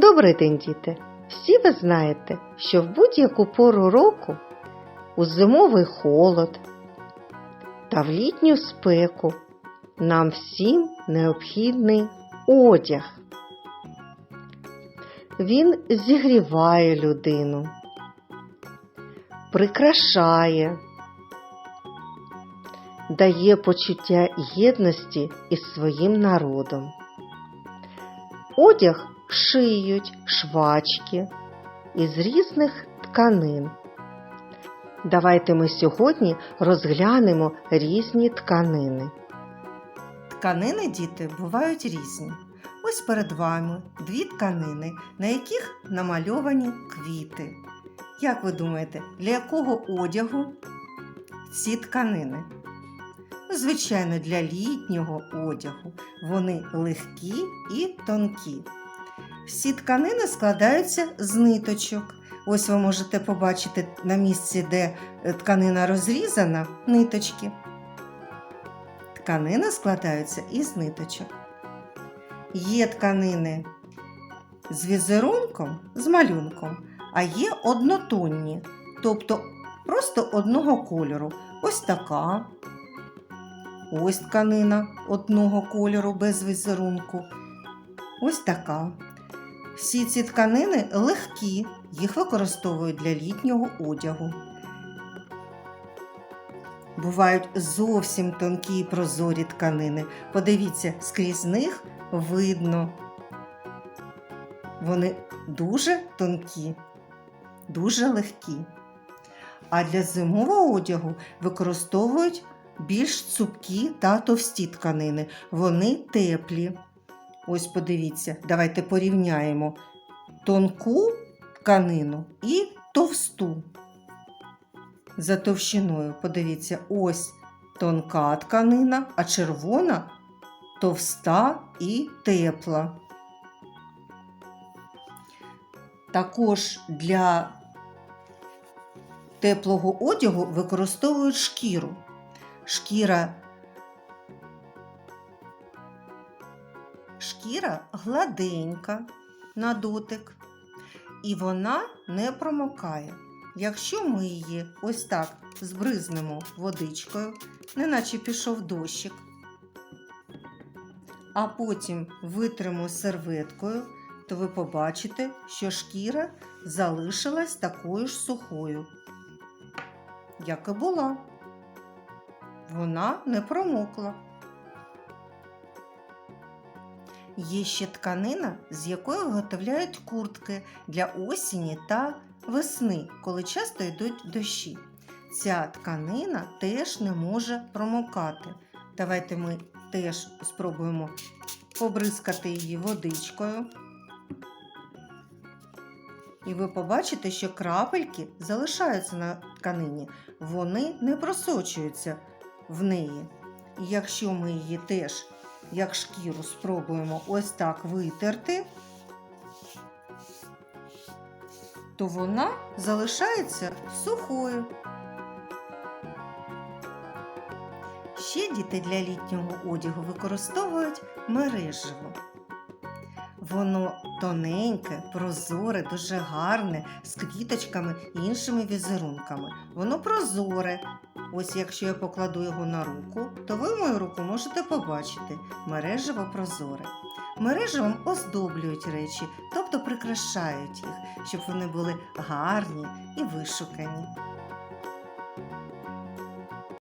Добрий день, діти! Всі ви знаєте, що в будь-яку пору року у зимовий холод та в літню спеку нам всім необхідний одяг. Він зігріває людину, прикрашає, дає почуття єдності із своїм народом. Одяг шиють швачки із різних тканин. Давайте ми сьогодні розглянемо різні тканини. Тканини, діти, бувають різні. Ось перед вами дві тканини, на яких намальовані квіти. Як ви думаєте, для якого одягу ці тканини? Звичайно, для літнього одягу. Вони легкі і тонкі. Всі тканини складаються з ниточок. Ось ви можете побачити на місці, де е, тканина розрізана, ниточки. Тканини складаються із ниточок. Є тканини з візерунком, з малюнком, а є однотонні, тобто просто одного кольору. Ось така. Ось тканина одного кольору без візерунку. Ось така. Всі ці тканини легкі, їх використовують для літнього одягу. Бувають зовсім тонкі і прозорі тканини. Подивіться, скрізь них видно. Вони дуже тонкі, дуже легкі. А для зимового одягу використовують більш цупкі та товсті тканини. Вони теплі. Ось подивіться, давайте порівняємо тонку тканину і товсту. За товщиною, подивіться, ось тонка тканина, а червона товста і тепла. Також для теплого одягу використовують шкіру. Шкіра Шкіра гладенька на дотик, і вона не промокає. Якщо ми її ось так збризнемо водичкою, неначе пішов дощик, а потім витримо серветкою, то ви побачите, що шкіра залишилась такою ж сухою, як і була. Вона не промокла. Є ще тканина, з якої виготовляють куртки для осені та весни, коли часто йдуть дощі. Ця тканина теж не може промокати. Давайте ми теж спробуємо побризкати її водичкою. І ви побачите, що крапельки залишаються на тканині, вони не просочуються в неї. І якщо ми її теж як шкіру спробуємо ось так витерти, то вона залишається сухою. Ще діти для літнього одягу використовують мереживо. Воно тоненьке, прозоре, дуже гарне, з квіточками і іншими візерунками. Воно прозоре. Ось якщо я покладу його на руку, то ви мою руку можете побачити мережево прозоре. Мережевом оздоблюють речі, тобто прикрашають їх, щоб вони були гарні і вишукані.